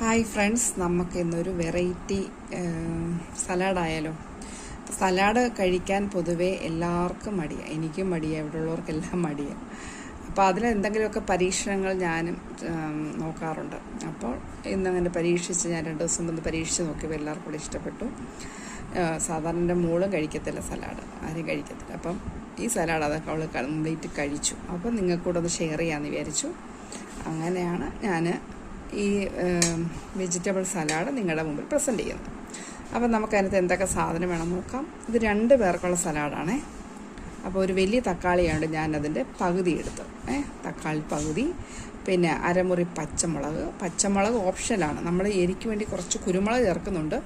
Hi friends നമുക്ക് ഇന്നൊരു variety സലാഡായാലോ? Salad കഴിക്കാൻ പൊതുവേ എല്ലാവർക്കും മടിയാണ് എനിക്കും മടിയാണ് ഇവിടെ ഉള്ളവർക്കെല്ലാം മടിയാണ് അപ്പോൾ അതിൽ എന്തെങ്കിലുമൊക്കെ പരീക്ഷണങ്ങൾ ഞാനും നോക്കാറുണ്ട്. അപ്പോൾ ഇന്നങ്ങനെ പരീക്ഷിച്ച് ഞാൻ രണ്ട് ദിവസം മുമ്പ് പരീക്ഷിച്ച് നോക്കിയപ്പോൾ എല്ലാവർക്കും കൂടെ ഇഷ്ടപ്പെട്ടു. സാധാരണ എന്റെ മോളും കഴിക്കത്തില്ല സലാഡ് ആരും കഴിക്കത്തില്ല. അപ്പം ഈ സലാഡ് അതൊക്കെ അവൾ കംപ്ലീറ്റ് കഴിച്ചു. അപ്പം നിങ്ങൾക്കൂടെ ഒന്ന് ഷെയർ ചെയ്യാമെന്ന് വിചാരിച്ചു. അങ്ങനെയാണ് ഞാൻ ഈ വെജിറ്റബിൾ സലാഡ് നിങ്ങളുടെ മുമ്പിൽ പ്രസന്റ് ചെയ്യുന്നത് അപ്പം നമുക്ക് അതിനകത്ത് എന്തൊക്കെ സാധനം വേണം നോക്കാം. ഇത് രണ്ട് പേർക്കുള്ള സലാഡാണേ അപ്പോൾ ഒരു വലിയ തക്കാളിയാണ് ഞാനതിന്റെ പകുതി എടുത്തു ഏ തക്കാളി പകുതി പിന്നെ അരമുറി പച്ചമുളക്. പച്ചമുളക് ഓപ്ഷനാണ് നമ്മൾ എരിക്ക് വേണ്ടി കുറച്ച് കുരുമുളക് ചേർക്കുന്നുണ്ട്.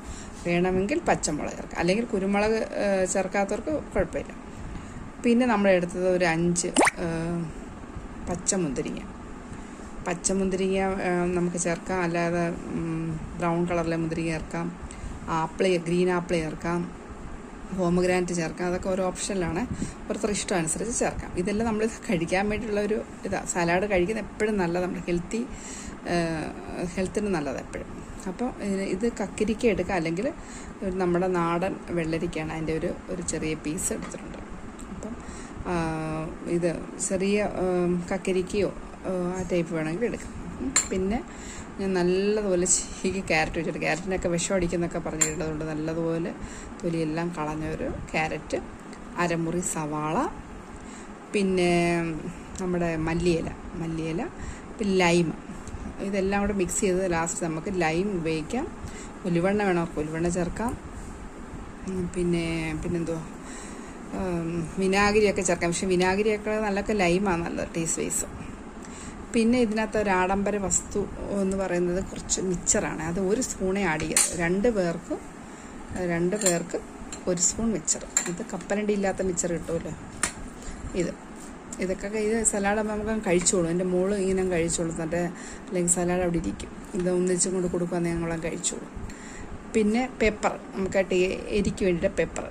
വേണമെങ്കിൽ പച്ചമുളക് ചേർക്കാം. അല്ലെങ്കിൽ കുരുമുളക് ചേർക്കാത്തവർക്ക് കുഴപ്പമില്ല. പിന്നെ നമ്മൾ എടുത്തത് ഒരു അഞ്ച് പച്ചമുന്തിരിങ്ങ. പച്ചമുന്തിരിങ്ങ നമുക്ക് ചേർക്കാം. അല്ലാതെ ബ്രൗൺ കളറിലെ മുന്തിരിങ്ങ ചേർക്കാം. ആപ്പിൾ ഗ്രീൻ ആപ്പിൾ ചേർക്കാം. ഹോമഗ്രാനറ്റ് ചേർക്കാം. അതൊക്കെ ഓരോ ഓപ്ഷനിലാണ് ഓരോരുത്തർ ഇഷ്ടം അനുസരിച്ച് ചേർക്കാം. ഇതെല്ലാം നമ്മൾ കഴിക്കാൻ വേണ്ടിയിട്ടുള്ള ഒരു ഇതാ സലാഡ് കഴിക്കുന്ന എപ്പോഴും നല്ലത്. നമ്മുടെ ഹെൽത്തി ഹെൽത്തിന് നല്ലത് എപ്പോഴും. അപ്പോൾ ഇത് കക്കിരിക്ക എടുക്കുക അല്ലെങ്കിൽ നമ്മുടെ നാടൻ വെള്ളരിക്കയാണ് അതിന്റെ ഒരു ഒരു ചെറിയ പീസ് എടുത്തിട്ടുണ്ട്. അപ്പം ഇത് ചെറിയ കക്കിരിക്കയോ ആ ടൈപ്പ് വേണമെങ്കിൽ എടുക്കാം. പിന്നെ ഞാൻ നല്ലതുപോലെ ചീകി ക്യാരറ്റ് വെച്ചിട്ട് ക്യാരറ്റിനൊക്കെ വിഷം അടിക്കുന്നൊക്കെ പറഞ്ഞിട്ടുള്ളതുകൊണ്ട് നല്ലതുപോലെ തൊലിയെല്ലാം കളഞ്ഞ ഒരു ക്യാരറ്റ് അരമുറി സവാള പിന്നെ നമ്മുടെ മല്ലിയില മല്ലിയില പിന്നെ ലൈമ് ഇതെല്ലാം കൂടെ മിക്സ് ചെയ്ത് ലാസ്റ്റ് നമുക്ക് ലൈം ഉപയോഗിക്കാം. ഉലുവെണ്ണ വേണോ? ഉലുവെണ്ണ ചേർക്കാം. പിന്നെ പിന്നെന്തോ? വിനാഗിരിയൊക്കെ ചേർക്കാം. പക്ഷെ വിനാഗിരിയൊക്കെ നല്ലൊക്കെ ലൈമാണ് നല്ലത് ടേസ്റ്റ് വൈസ് പിന്നെ ഇതിനകത്ത് ഒരു ആഡംബര വസ്തു എന്ന് പറയുന്നത് കുറച്ച് മിച്ചറാണ് അത് ഒരു സ്പൂണേ ആഡ് ചെയ്യുക. രണ്ട് പേർക്ക് രണ്ട് പേർക്ക് ഒരു സ്പൂൺ മിച്ചർ ഇത് കപ്പലണ്ടി ഇല്ലാത്ത മിച്ചർ കിട്ടുമല്ലോ ഇത്. ഇതൊക്കെ ഇത് സലാഡ് നമുക്ക് കഴിച്ചോളൂ. എന്റെ മോൾ ഇങ്ങനെ കഴിച്ചോളൂ. തന്റെ അല്ലെങ്കിൽ സലാഡ് അവിടെ ഇരിക്കും. ഇത് ഒന്നിച്ചും കൊണ്ട് കൊടുക്കുവാന്ന് ഞങ്ങളെ കഴിച്ചോളൂ. പിന്നെ പെപ്പർ നമുക്ക് ടീ എരിക്ക് വേണ്ടിയിട്ട് പെപ്പർ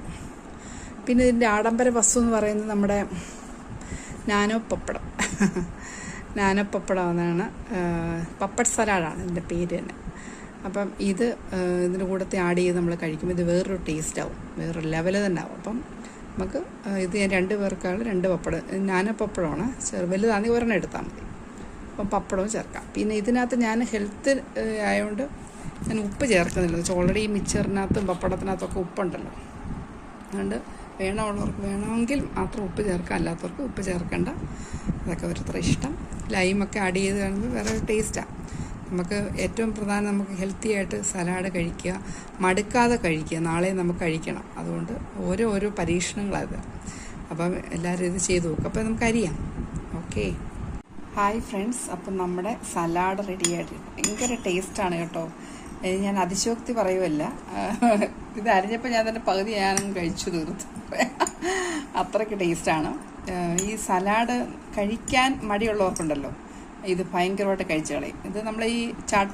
പിന്നെ ഇതിന്റെ ആഡംബര വസ്തു എന്ന് പറയുന്നത് നമ്മുടെ നാനോ പപ്പടം. നാനോ പപ്പടം എന്നാണ് പപ്പട് സലാഡാണ് ഇതിന്റെ പേര് തന്നെ. അപ്പം ഇത് ഇതിന്റെ കൂടത്തെ ആഡ് ചെയ്ത് നമ്മൾ കഴിക്കുമ്പോൾ ഇത് വേറൊരു ടേസ്റ്റ് ആവും വേറൊരു ലെവൽ തന്നെ ആവും അപ്പം നമുക്ക് ഇത് ഞാൻ രണ്ട് പേർക്കാണ് രണ്ട് പപ്പടം. നാനോ പപ്പടമാണ് ചെറു വലുതാണെങ്കിൽ ഒരെണ്ണം എടുത്താൽ മതി. അപ്പം പപ്പടവും ചേർക്കാം. പിന്നെ ഇതിനകത്ത് ഞാൻ ഹെൽത്ത് ആയതുകൊണ്ട് ഞാൻ ഉപ്പ് ചേർക്കുന്നില്ല. ഓൾറെഡി ഈ മിച്ചറിനകത്തും പപ്പടത്തിനകത്തൊക്കെ ഉപ്പുണ്ടല്ലോ. അതുകൊണ്ട് വേണമുള്ളവർക്ക് വേണമെങ്കിൽ മാത്രം ഉപ്പ് ചേർക്കാം. അല്ലാത്തവർക്ക് ഉപ്പ് ചേർക്കേണ്ട. അതൊക്കെ ഓരോരുത്തർ ഇഷ്ടം. ലൈമൊക്കെ ആഡ് ചെയ്ത് കാണുമ്പോൾ വേറെ ടേസ്റ്റാണ് നമുക്ക് ഏറ്റവും പ്രധാനം നമുക്ക് ഹെൽത്തി ആയിട്ട് സലാഡ് കഴിക്കുക മടുക്കാതെ കഴിക്കുക നാളെ നമുക്ക് കഴിക്കണം. അതുകൊണ്ട് ഓരോ ഓരോ പരീക്ഷണങ്ങളത് അപ്പം എല്ലാവരും ഇത് ചെയ്തു അപ്പം നമുക്ക് അറിയാം ഓക്കെ ഹായ് ഫ്രണ്ട്സ് അപ്പം നമ്മുടെ സലാഡ് റെഡി ആയിട്ട്. ഭയങ്കര ടേസ്റ്റാണ് കേട്ടോ. ഞാൻ അതിശോക്തി പറയുമല്ല ഇത് അരിഞ്ഞപ്പോൾ ഞാൻ തന്നെ പകുതി ഞാനും കഴിച്ചു തീർത്തു. അത്രയ്ക്ക് ടേസ്റ്റാണ് ഈ സലാഡ് കഴിക്കാൻ മടിയുള്ളവർക്കുണ്ടല്ലോ. ഇത് ഭയങ്കരമായിട്ട് കഴിച്ചു കളയും. ഇത് നമ്മൾ ഈ ചാട്ട്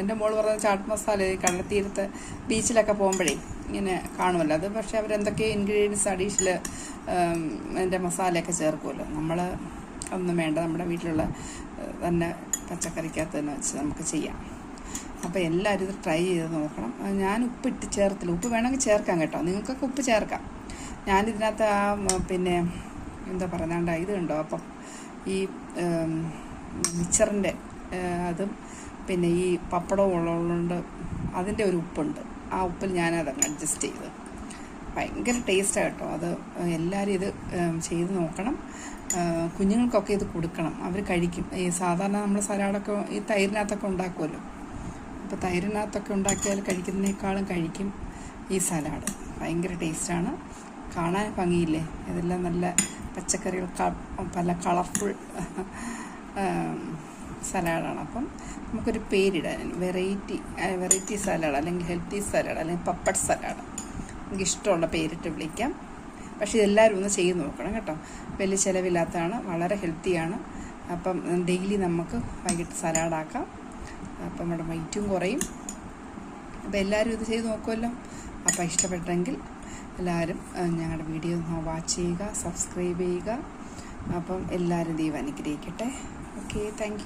എന്റെ മോൾ പറഞ്ഞ ചാട്ട് മസാല ഈ കടൽത്തീരത്ത് ബീച്ചിലൊക്കെ പോകുമ്പോഴേ ഇങ്ങനെ കാണുമല്ലോ. അത് പക്ഷേ അവരെന്തൊക്കെ ഇൻഗ്രീഡിയൻസ് അഡീഷണൽ എന്റെ മസാലയൊക്കെ ചേർക്കുമല്ലോ. നമ്മൾ ഒന്നും വേണ്ട. നമ്മുടെ വീട്ടിലുള്ള തന്നെ പച്ചക്കറിക്കകത്ത് തന്നെ വെച്ച് നമുക്ക് ചെയ്യാം. അപ്പോൾ എല്ലാവരും ഇത് ട്രൈ ചെയ്ത് നോക്കണം. ഞാൻ ഉപ്പ് ഇട്ട് ചേർത്തില്ല. ഉപ്പ് വേണമെങ്കിൽ ചേർക്കാം കേട്ടോ. നിങ്ങൾക്കൊക്കെ ഉപ്പ് ചേർക്കാം. ഞാനിതിനകത്ത് ആ പിന്നെ എന്താ പറയുക ഇത് കണ്ടോ അപ്പം ഈ മിച്ചറിന്റെ അതും പിന്നെ ഈ പപ്പടവും ഉള്ളതുകൊണ്ട് അതിന്റെ ഒരു ഉപ്പുണ്ട്. ആ ഉപ്പിൽ ഞാനതങ്ങ് അഡ്ജസ്റ്റ് ചെയ്ത്. ഭയങ്കര ടേസ്റ്റാണ് കേട്ടോ. അത് എല്ലാവരും ഇത് ചെയ്ത് നോക്കണം. കുഞ്ഞുങ്ങൾക്കൊക്കെ ഇത് കൊടുക്കണം. അവർ കഴിക്കും. ഈ സാധാരണ നമ്മൾ സലാഡൊക്കെ ഈ തൈരിനകത്തൊക്കെ ഉണ്ടാക്കുമല്ലോ. അപ്പോൾ തൈരിനകത്തൊക്കെ ഉണ്ടാക്കിയാൽ കഴിക്കുന്നതിനേക്കാളും കഴിക്കും ഈ സലാഡ്. ഭയങ്കര ടേസ്റ്റാണ് കാണാൻ ഭംഗിയില്ലേ? ഇതെല്ലാം നല്ല പച്ചക്കറികൾ പല കളർഫുൾ സലാഡാണ്. അപ്പം നമുക്കൊരു പേരിടാൻ വെറൈറ്റി വെറൈറ്റി സലാഡ് അല്ലെങ്കിൽ ഹെൽത്തി സലാഡ് അല്ലെങ്കിൽ പപ്പഡ് സലാഡ് നമുക്ക് ഇഷ്ടമുള്ള പേരിട്ട് വിളിക്കാം. പക്ഷേ ഇതെല്ലാവരും ഒന്ന് ചെയ്ത് നോക്കണം കേട്ടോ. വലിയ ചിലവില്ലാത്തതാണ് വളരെ ഹെൽത്തിയാണ്. അപ്പം ഡെയിലി നമുക്ക് വൈകിട്ട് സലാഡാക്കാം. അപ്പം നമ്മുടെ വെയിറ്റും കുറയും. അപ്പോൾ എല്ലാവരും ഇത് ചെയ്ത് നോക്കുമല്ലോ അപ്പം ഇഷ്ടപ്പെട്ടെങ്കിൽ എല്ലാവരും ഞങ്ങളുടെ വീഡിയോ വാച്ച് ചെയ്യുക സബ്സ്ക്രൈബ് ചെയ്യുക. അപ്പം എല്ലാവരും ദൈവം അനുഗ്രഹിക്കട്ടെ. Okay thank